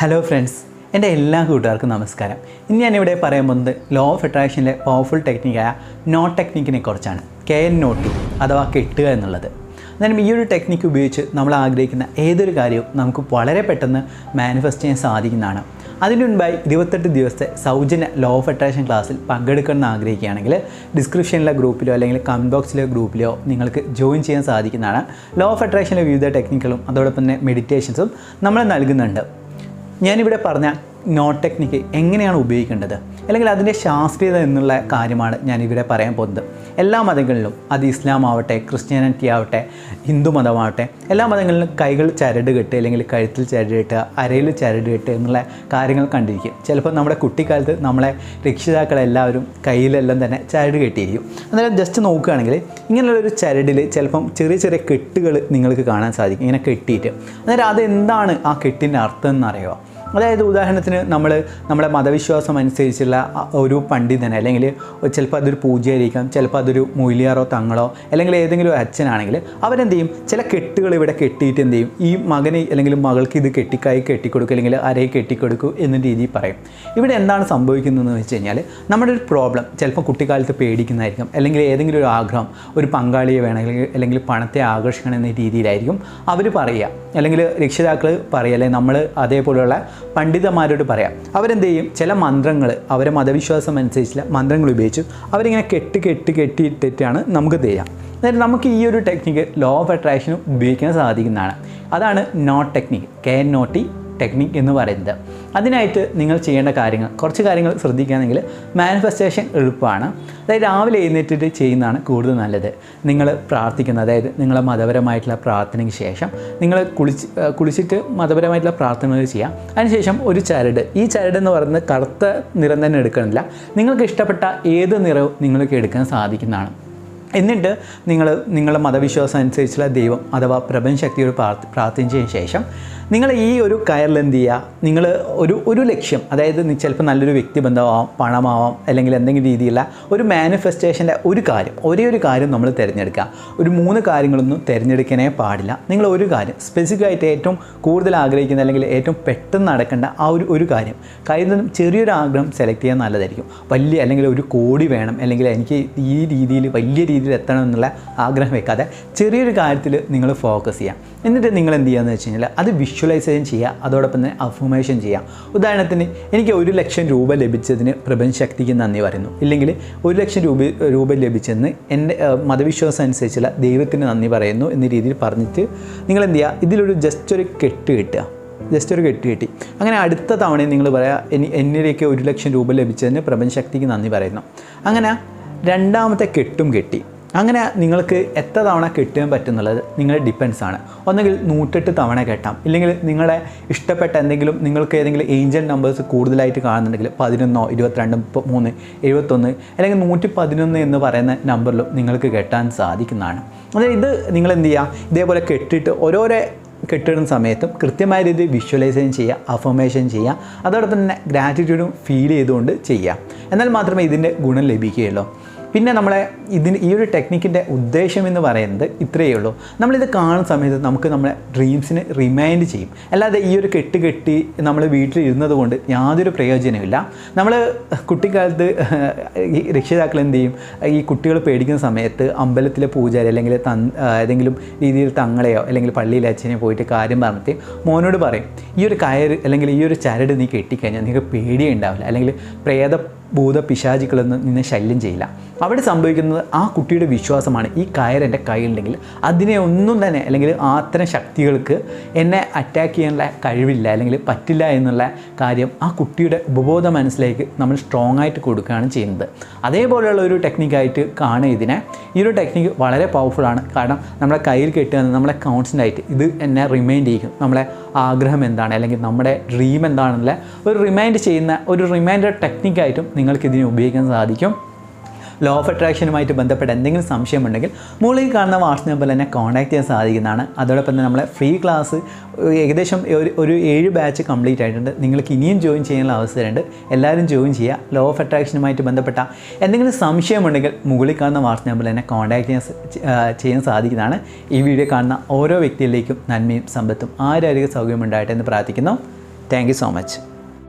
Hello friends എന്റെ എല്ലാ കൂട്ടുകാർക്കും നമസ്കാരം. ഇന്ന് ഞാനിവിടെ പറയാൻ പോകുന്നത് ലോ ഓഫ് അട്രാക്ഷനിലെ പവർഫുൾ ടെക്നിക്കായ നോ ടെക്നിക്കിനെ കുറിച്ചാണ്. കെ എൻ നോട്ടി അഥവാ കെട്ടുക എന്നുള്ളത്. അന്നേരം ഈ ഒരു ടെക്നിക്ക് ഉപയോഗിച്ച് നമ്മൾ ആഗ്രഹിക്കുന്ന ഏതൊരു കാര്യവും നമുക്ക് വളരെ പെട്ടെന്ന് മാനിഫെസ്റ്റ് ചെയ്യാൻ സാധിക്കുന്നതാണ്. അതിനു മുൻപായി ഇരുപത്തെട്ട് ദിവസത്തെ സൗജന്യ ലോ ഓഫ് അട്രാക്ഷൻ ക്ലാസ്സിൽ പങ്കെടുക്കണമെന്ന് ആഗ്രഹിക്കുകയാണെങ്കിൽ ഡിസ്ക്രിപ്ഷനിലെ ഗ്രൂപ്പിലോ അല്ലെങ്കിൽ കമന്റ് ബോക്സിലെ ഗ്രൂപ്പിലോ നിങ്ങൾക്ക് ജോയിൻ ചെയ്യാൻ സാധിക്കുന്നതാണ്. ലോ ഓഫ് അട്രാക്ഷനിലെ വിവിധ ടെക്നിക്കുകളും അതോടൊപ്പം തന്നെ മെഡിറ്റേഷൻസും നമ്മൾ നൽകുന്നുണ്ട്. ഞാനിവിടെ പറഞ്ഞ നോട്ട് ടെക്നിക്ക് എങ്ങനെയാണ് ഉപയോഗിക്കേണ്ടത്? അല്ലെങ്കിൽ അതിന്റെ ശാസ്ത്രീയത എന്നുള്ള കാര്യമാണ് ഞാനിവിടെ പറയാൻ പോകുന്നത്. എല്ലാ മതങ്ങളിലും അത് ഇസ്ലാം ആവട്ടെ ക്രിസ്ത്യാനിറ്റി ആവട്ടെ ഹിന്ദു മതമാവട്ടെ എല്ലാ മതങ്ങളിലും കൈകൾ ചരട് കെട്ട് അല്ലെങ്കിൽ കഴുത്തിൽ ചരട് കെട്ടുക അരയിൽ ചരട് കെട്ട് എന്നുള്ള കാര്യങ്ങൾ കണ്ടിരിക്കും. ചിലപ്പോൾ നമ്മുടെ കുട്ടിക്കാലത്ത് നമ്മളെ രക്ഷിതാക്കളെല്ലാവരും കയ്യിലെല്ലാം തന്നെ ചരട് കെട്ടിയിരിക്കും. അന്നേരം ജസ്റ്റ് നോക്കുകയാണെങ്കിൽ ഇങ്ങനെയുള്ളൊരു ചരടിൽ ചിലപ്പം ചെറിയ ചെറിയ കെട്ടുകൾ നിങ്ങൾക്ക് കാണാൻ സാധിക്കും. ഇങ്ങനെ കെട്ടിയിട്ട്. അന്നേരം അതെന്താണ് ആ കെട്ടിന്റെ അർത്ഥം എന്നറിയുമോ അതായത് ഉദാഹരണത്തിന് നമ്മൾ നമ്മുടെ മതവിശ്വാസം അനുസരിച്ചുള്ള ഒരു പണ്ഡിതനെ അല്ലെങ്കിൽ ചിലപ്പോൾ അതൊരു പൂജയായിരിക്കാം ചിലപ്പോൾ അതൊരു മൂല്യാറോ തങ്ങളോ അല്ലെങ്കിൽ ഏതെങ്കിലും ഒരു അച്ഛനാണെങ്കിൽ അവരെന്ത് ചെയ്യും ചില കെട്ടുകൾ ഇവിടെ കെട്ടിയിട്ട് എന്ത് ചെയ്യും? ഈ മകന് അല്ലെങ്കിൽ മകൾക്ക് ഇത് കെട്ടിക്കായി കെട്ടിക്കൊടുക്കുക അല്ലെങ്കിൽ അരയെ കെട്ടിക്കൊടുക്കൂ എന്ന രീതിയിൽ പറയും. ഇവിടെ എന്താണ് സംഭവിക്കുന്നതെന്ന് വെച്ച് കഴിഞ്ഞാൽ നമ്മുടെ ഒരു പ്രോബ്ലം ചിലപ്പോൾ കുട്ടിക്കാലത്ത് പേടിക്കുന്നതായിരിക്കും അല്ലെങ്കിൽ ഏതെങ്കിലും ഒരു ആഗ്രഹം ഒരു പങ്കാളിയെ വേണമെങ്കിൽ അല്ലെങ്കിൽ പണത്തെ ആകർഷിക്കണം എന്ന രീതിയിലായിരിക്കും അവർ പറയുക. അല്ലെങ്കിൽ രക്ഷിതാക്കൾ പറയുക അല്ലെങ്കിൽ നമ്മൾ അതേപോലെയുള്ള പണ്ഡിതന്മാരോട് പറയാം. അവരെന്ത് ചെയ്യും ചില മന്ത്രങ്ങൾ അവരെ മതവിശ്വാസം അനുസരിച്ചുള്ള മന്ത്രങ്ങൾ ഉപയോഗിച്ച് അവരിങ്ങനെ കെട്ട് കെട്ട് കെട്ടിയിട്ടിട്ടാണ് നമുക്ക് ചെയ്യാം. അതായത് നമുക്ക് ഈ ഒരു ടെക്നിക്ക് ലോ ഓഫ് അട്രാക്ഷനും ഉപയോഗിക്കാൻ സാധിക്കുന്നതാണ്. അതാണ് നോട്ട് ടെക്നിക്ക് കെ എൻ നോട്ടി ടെക്നിക്ക് എന്ന് പറയുന്നത്. അതിനായിട്ട് നിങ്ങൾ ചെയ്യേണ്ട കാര്യങ്ങൾ കുറച്ച് കാര്യങ്ങൾ ശ്രദ്ധിക്കുകയാണെങ്കിൽ മാനിഫെസ്റ്റേഷൻ എളുപ്പമാണ്. അതായത് രാവിലെ എഴുന്നേറ്റിട്ട് ചെയ്യുന്നതാണ് കൂടുതൽ നല്ലത്. നിങ്ങൾ പ്രാർത്ഥിക്കുന്നത് അതായത് നിങ്ങളെ മതപരമായിട്ടുള്ള പ്രാർത്ഥനയ്ക്ക് ശേഷം നിങ്ങൾ കുളിച്ച് കുളിച്ചിട്ട് മതപരമായിട്ടുള്ള പ്രാർത്ഥനകൾ ചെയ്യാം. അതിനുശേഷം ഒരു ചരട്. ഈ ചരട് എന്ന് പറയുന്നത് കറുത്ത നിറം തന്നെ എടുക്കണില്ല. നിങ്ങൾക്ക് ഇഷ്ടപ്പെട്ട ഏത് നിറവും നിങ്ങൾക്ക് എടുക്കാൻ സാധിക്കുന്നതാണ്. എന്നിട്ട് നിങ്ങൾ നിങ്ങളുടെ മതവിശ്വാസം അനുസരിച്ചുള്ള ദൈവം അഥവാ പ്രപഞ്ചശക്തിയോട് പ്രാർത്ഥി പ്രാർത്ഥിച്ചതിന് ശേഷം നിങ്ങൾ ഈ ഒരു കയറിൽ എന്ത് ചെയ്യുക? നിങ്ങൾ ഒരു ഒരു ലക്ഷ്യം അതായത് ചിലപ്പോൾ നല്ലൊരു വ്യക്തിബന്ധമാവാം പണമാവാം അല്ലെങ്കിൽ എന്തെങ്കിലും രീതിയിലുള്ള ഒരു മാനിഫെസ്റ്റേഷന്റെ ഒരു കാര്യം ഒരേ ഒരു കാര്യം നമ്മൾ തിരഞ്ഞെടുക്കുക. ഒരു മൂന്ന് കാര്യങ്ങളൊന്നും തിരഞ്ഞെടുക്കാനേ പാടില്ല. നിങ്ങൾ ഒരു കാര്യം സ്പെസിഫിക് ആയിട്ട് ഏറ്റവും കൂടുതൽ ആഗ്രഹിക്കുന്ന അല്ലെങ്കിൽ ഏറ്റവും പെട്ടെന്ന് നടക്കേണ്ട ആ ഒരു ഒരു കാര്യം കാര്യം ചെറിയൊരു ആഗ്രഹം സെലക്ട് ചെയ്യാൻ നല്ലതായിരിക്കും. വലിയ അല്ലെങ്കിൽ ഒരു കോടി വേണം അല്ലെങ്കിൽ എനിക്ക് ഈ രീതിയിൽ വലിയ രീതിയിൽ എത്തണം എന്നുള്ള ആഗ്രഹം വെക്കാതെ ചെറിയൊരു കാര്യത്തിൽ നിങ്ങൾ ഫോക്കസ് ചെയ്യാം എന്നിട്ട് നിങ്ങൾ എന്ത് ചെയ്യുകയെന്ന് വെച്ച് കഴിഞ്ഞാൽ അത് വിഷ്വലൈസേഷൻ ചെയ്യുക അതോടൊപ്പം തന്നെ അഫർമേഷൻ ചെയ്യാം ഉദാഹരണത്തിന് എനിക്ക് ഒരു ലക്ഷം രൂപ ലഭിച്ചതിന് പ്രപഞ്ചശക്തിക്ക് നന്ദി പറയുന്നു. ഇല്ലെങ്കിൽ ഒരു ലക്ഷം രൂപ രൂപ ലഭിച്ചെന്ന് എന്റെ മതവിശ്വാസം അനുസരിച്ചുള്ള ദൈവത്തിന് നന്ദി പറയുന്നു എന്ന രീതിയിൽ പറഞ്ഞിട്ട് നിങ്ങൾ എന്ത് ചെയ്യുക ഇതിലൊരു ജസ്റ്റ് ഒരു കെട്ട് കിട്ടുക. ജസ്റ്റ് ഒരു കെട്ടി കിട്ടി. അങ്ങനെ അടുത്ത തവണയും നിങ്ങൾ പറയാം എനി എന്നിലേക്ക് ഒരു ലക്ഷം രൂപ ലഭിച്ചതിന് പ്രപഞ്ചശക്തിക്ക് നന്ദി പറയുന്നു. അങ്ങനെ രണ്ടാമത്തെ കെട്ടും കെട്ടി. അങ്ങനെ നിങ്ങൾക്ക് എത്ര തവണ കെട്ടാൻ പറ്റുന്നുള്ളത് നിങ്ങളുടെ ഡിപ്പെൻസ് ആണ്. ഒന്നുകിൽ നൂറ്റെട്ട് തവണ കെട്ടാം. ഇല്ലെങ്കിൽ നിങ്ങളെ ഇഷ്ടപ്പെട്ട എന്തെങ്കിലും നിങ്ങൾക്ക് ഏതെങ്കിലും ഏഞ്ചൽ നമ്പേഴ്സ് കൂടുതലായിട്ട് കാണുന്നുണ്ടെങ്കിൽ പതിനൊന്നോ ഇരുപത്തിരണ്ടും മൂന്ന് എഴുപത്തൊന്ന് അല്ലെങ്കിൽ നൂറ്റി പതിനൊന്ന് എന്ന് പറയുന്ന നമ്പറിലും നിങ്ങൾക്ക് കെട്ടാൻ സാധിക്കുന്നതാണ്. അതായത് ഇത് നിങ്ങൾ എന്ത് ചെയ്യുക ഇതേപോലെ കെട്ടിയിട്ട് ഓരോരോ കെട്ടിടുന്ന സമയത്തും കൃത്യമായ രീതിയിൽ വിഷ്വലൈസേഷൻ ചെയ്യുക അഫർമേഷൻ ചെയ്യുക. അതോടൊപ്പം തന്നെ ഗ്രാറ്റിറ്റ്യൂഡും ഫീൽ ചെയ്തുകൊണ്ട് ചെയ്യുക. എന്നാൽ മാത്രമേ ഇതിന്റെ ഗുണം ലഭിക്കുകയുള്ളൂ. പിന്നെ നമ്മളെ ഇതിന് ഈ ഒരു ടെക്നിക്കിന്റെ ഉദ്ദേശം എന്ന് പറയുന്നത് ഇത്രയേ ഉള്ളൂ. നമ്മളിത് കാണുന്ന സമയത്ത് നമുക്ക് നമ്മളെ ഡ്രീംസിന് റിമൈൻഡ് ചെയ്യും. അല്ലാതെ ഈ ഒരു കെട്ട് കെട്ടി നമ്മൾ വീട്ടിൽ ഇരുന്നത് കൊണ്ട് യാതൊരു പ്രയോജനമില്ല നമ്മൾ കുട്ടിക്കാലത്ത് ഈ രക്ഷിതാക്കൾ എന്ത് ചെയ്യും? ഈ കുട്ടികൾ പേടിക്കുന്ന സമയത്ത് അമ്പലത്തിലെ പൂജാരി അല്ലെങ്കിൽ തൻ ഏതെങ്കിലും രീതിയിൽ തങ്ങളെയോ അല്ലെങ്കിൽ പള്ളിയിലെ അച്ഛനെയോ പോയിട്ട് കാര്യം പറഞ്ഞിട്ട് മോനോട് പറയും ഈ ഒരു കയർ അല്ലെങ്കിൽ ഈ ഒരു ചരട് നീ കെട്ടിക്കഴിഞ്ഞാൽ നിങ്ങൾക്ക് പേടിയുണ്ടാവില്ല. അല്ലെങ്കിൽ പ്രേത ഭൂത പിശാചികളൊന്നും നിന്നെ ശല്യം ചെയ്യില്ല. അവിടെ സംഭവിക്കുന്നത് ആ കുട്ടിയുടെ വിശ്വാസമാണ്. ഈ കയർ എന്റെ കയ്യിലുണ്ടെങ്കിൽ അതിനെ ഒന്നും തന്നെ അല്ലെങ്കിൽ ആത്തരം ശക്തികൾക്ക് എന്നെ അറ്റാക്ക് ചെയ്യാനുള്ള കഴിവില്ല അല്ലെങ്കിൽ പറ്റില്ല എന്നുള്ള കാര്യം ആ കുട്ടിയുടെ ഉപബോധ മനസ്സിലേക്ക് നമ്മൾ സ്ട്രോങ് ആയിട്ട് കൊടുക്കുകയാണ് ചെയ്യുന്നത്. അതേപോലെയുള്ള ഒരു ടെക്നിക്കായിട്ട് കാണുക ഇതിനെ. ഈ ഒരു ടെക്നിക്ക് വളരെ പവർഫുള്ളാണ് കാരണം നമ്മുടെ കയ്യിൽ കെട്ടുക നമ്മളെ കോൺസ്റ്റന്റ് ആയിട്ട് ഇത് എന്നെ റിമൈൻഡ് ചെയ്യും നമ്മളെ ആഗ്രഹം എന്താണ്? അല്ലെങ്കിൽ നമ്മുടെ ഡ്രീം എന്താണെന്നുള്ള ഒരു റിമൈൻഡ് ചെയ്യുന്ന ഒരു റിമൈൻഡർ ടെക്നിക്കായിട്ടും നിങ്ങൾക്ക് ഇതിനെ ഉപയോഗിക്കാൻ സാധിക്കും. ലോ ഓഫ് അട്രാക്ഷനുമായിട്ട് ബന്ധപ്പെട്ട എന്തെങ്കിലും സംശയമുണ്ടെങ്കിൽ മുകളിൽ കാണുന്ന വാട്സപ്പ് നമ്പറിൽ തന്നെ കോൺടാക്ട് ചെയ്യാൻ സാധിക്കുന്നതാണ്. അതോടൊപ്പം തന്നെ നമ്മളെ ഫ്രീ ക്ലാസ് ഏകദേശം ഒരു ഒരു ഏഴ് ബാച്ച് കംപ്ലീറ്റ് ആയിട്ടുണ്ട്. നിങ്ങൾക്ക് ഇനിയും ജോയിൻ ചെയ്യാനുള്ള അവസരമുണ്ട്. എല്ലാവരും ജോയിൻ ചെയ്യുക. ലോ ഓഫ് അട്രാക്ഷനുമായിട്ട് ബന്ധപ്പെട്ട എന്തെങ്കിലും സംശയമുണ്ടെങ്കിൽ മുകളിൽ കാണുന്ന വാട്സപ്പ് നമ്പറിൽ തന്നെ കോൺടാക്ട് ചെയ്യാൻ ചെയ്യാൻ സാധിക്കുന്നതാണ്. ഈ വീഡിയോ കാണുന്ന ഓരോ വ്യക്തിയിലേക്കും നന്മയും സമ്പത്തും ആരോഗ്യ സൗകര്യം ഉണ്ടാകട്ടെ എന്ന് പ്രാർത്ഥിക്കുന്നു. Thank so much